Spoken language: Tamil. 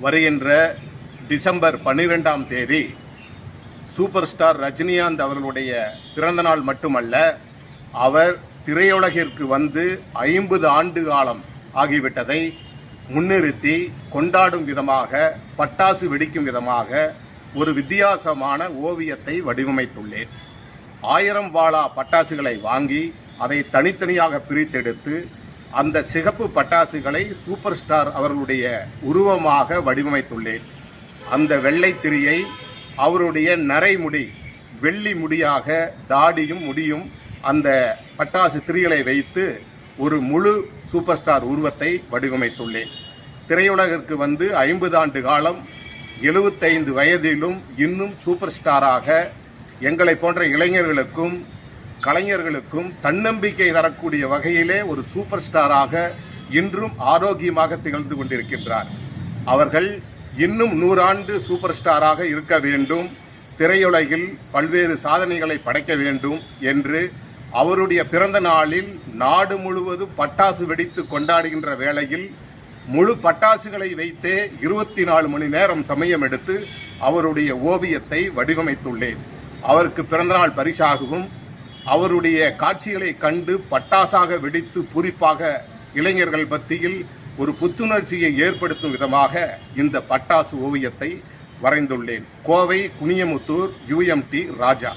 வருகின்ற டிசம்பர் பன்னிரெண்டாம் தேதி சூப்பர் ஸ்டார் ரஜினிகாந்த் அவர்களுடைய பிறந்தநாள் மட்டுமல்ல அவர் திரையுலகிற்கு வந்து ஐம்பது ஆண்டு காலம் ஆகிவிட்டதை முன்னிறுத்தி கொண்டாடும் விதமாக பட்டாசு வெடிக்கும் விதமாக ஒரு வித்தியாசமான ஓவியத்தை வடிவமைத்துள்ளேன். ஆயிரம் வாழா பட்டாசுகளை வாங்கி அதை தனித்தனியாக பிரித்தெடுத்து அந்த சிகப்பு பட்டாசுகளை சூப்பர் ஸ்டார் அவர்களுடைய உருவமாக வடிவமைத்துள்ளேன். அந்த வெள்ளை திரியை அவருடைய நரைமுடி வெள்ளி முடியாக தாடியும் முடியும் அந்த பட்டாசு திரிகளை வைத்து ஒரு முழு சூப்பர் ஸ்டார் உருவத்தை வடிவமைத்துள்ளேன். திரையுலகிற்கு வந்து ஐம்பது ஆண்டு காலம் எழுபத்தைந்து வயதிலும் இன்னும் சூப்பர் ஸ்டாராக எங்களை போன்ற இளைஞர்களுக்கும் கலைஞர்களுக்கும் தன்னம்பிக்கை தரக்கூடிய வகையிலே ஒரு சூப்பர் ஸ்டாராக இன்றும் ஆரோக்கியமாக திகழ்ந்து கொண்டிருக்கின்றார். அவர்கள் இன்னும் நூறாண்டு சூப்பர் ஸ்டாராக இருக்க வேண்டும். திரையுலகில் பல்வேறு சாதனைகளை படைக்க வேண்டும் என்று அவருடைய பிறந்த நாளில் நாடு முழுவதும் பட்டாசு வெடித்து கொண்டாடுகின்ற வேளையில் முழு பட்டாசுகளை வைத்தே இருபத்தி நாலு மணி நேரம் சமயம் எடுத்து அவருடைய ஓவியத்தை வடிவமைத்துள்ளேன். அவருக்கு பிறந்தநாள் பரிசாகவும் அவருடைய காட்சிகளை கண்டு பட்டாசாக வெடித்து பூரிப்பாக இளைஞர்கள் மத்தியில் ஒரு புத்துணர்ச்சியை ஏற்படுத்தும் விதமாக இந்த பட்டாசு ஓவியத்தை வரைந்துள்ளேன். கோவை குனியமுத்தூர் யுஎம்டி ராஜா.